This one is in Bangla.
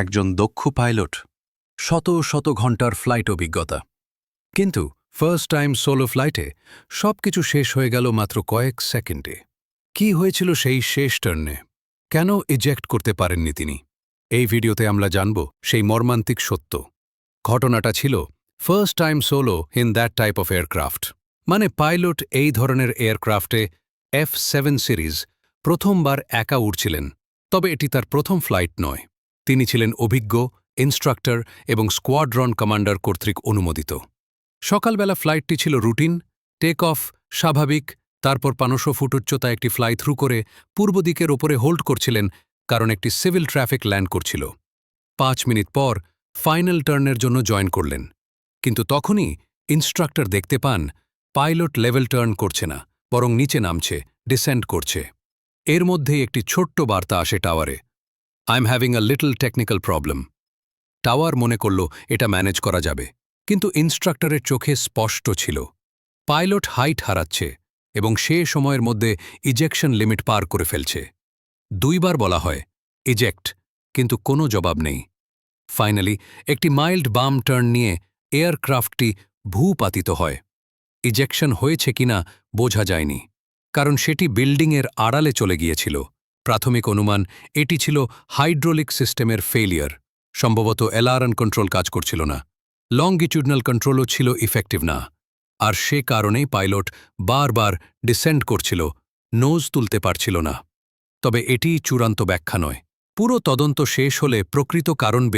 একজন দক্ষ পাইলট, শত শত ঘণ্টার ফ্লাইট অভিজ্ঞতা। কিন্তু ফার্স্ট টাইম সোলো ফ্লাইটে সব কিছু শেষ হয়ে গেল মাত্র কয়েক সেকেন্ডে। কি হয়েছিল সেই শেষ টার্নে কেন ইজেক্ট করতে পারেননি তিনি? এই ভিডিওতে আমরা জানব সেই মর্মান্তিক সত্য। ঘটনাটা ছিল first time solo in that type of aircraft মানে পাইলট এই ধরনের এয়ারক্রাফটে এফ সেভেন সিরিজ প্রথমবার একা উড়ছিলেন, তবে এটি তার প্রথম ফ্লাইট নয়। তিনি ছিলেন অভিজ্ঞ, ইনস্ট্রাক্টর এবং স্কোয়াড্রন কমান্ডার কর্তৃক অনুমোদিত। সকালবেলা ফ্লাইটটি ছিল রুটিন, টেক অফ স্বাভাবিক, তারপর পানশো ফুট উচ্চতা একটি ফ্লাই থ্রু করে পূর্ব দিকের ওপরে হোল্ড করছিলেন কারণ একটি সিভিল ট্রাফিক ল্যান্ড করছিল। পাঁচ মিনিট পর ফাইনাল টার্নের জন্য জয়েন করলেন। কিন্তু তখনই ইনস্ট্রাক্টর দেখতে পান, পাইলট লেভেল টার্ন করছে না, বরং নিচে নামছে, ডিসেন্ড করছে। এর মধ্যেই একটি ছোট্ট বার্তা আসে টাওয়ারে। I am having a little technical problem tower মনে করল এটা ম্যানেজ করা যাবে, কিন্তু ইনস্ট্রাক্টরের চোখে স্পষ্ট ছিল। পাইলট হাইট হারাচ্ছে এবং সে সময়ের মধ্যে ইজেকশন লিমিট পার করে ফেলছে। দুইবার বলা হয় ইজেক্ট কিন্তু কোনো জবাব নেই। ফাইনালি একটি মাইল্ড বাম টার্ন নিয়ে এয়ারক্রাফটটি ভূপাতিত হয়। ইজেকশন হয়েছে কিনা বোঝা যায়নি, কারণ সেটি বিল্ডিংয়ের আড়ালে চলে গিয়েছিল। প্রাথমিক অনুমান, এটি ছিল হাইড্রোলিক সিস্টেমের ফেলিয়ার সম্ভবত অ্যালার্ন কন্ট্রোল কাজ করছিল না। লংগিটিউডনাল কন্ট্রোলও ছিল ইফেক্টিভ না। আর সে কারণেই পাইলট বারবার ডিসেন্ড করছিল নোজ তুলতে পারছিল না। তবে এটি চূড়ান্ত ব্যাখ্যা নয়। পুরো তদন্ত শেষ হলে প্রকৃত কারণ বেরিয়ে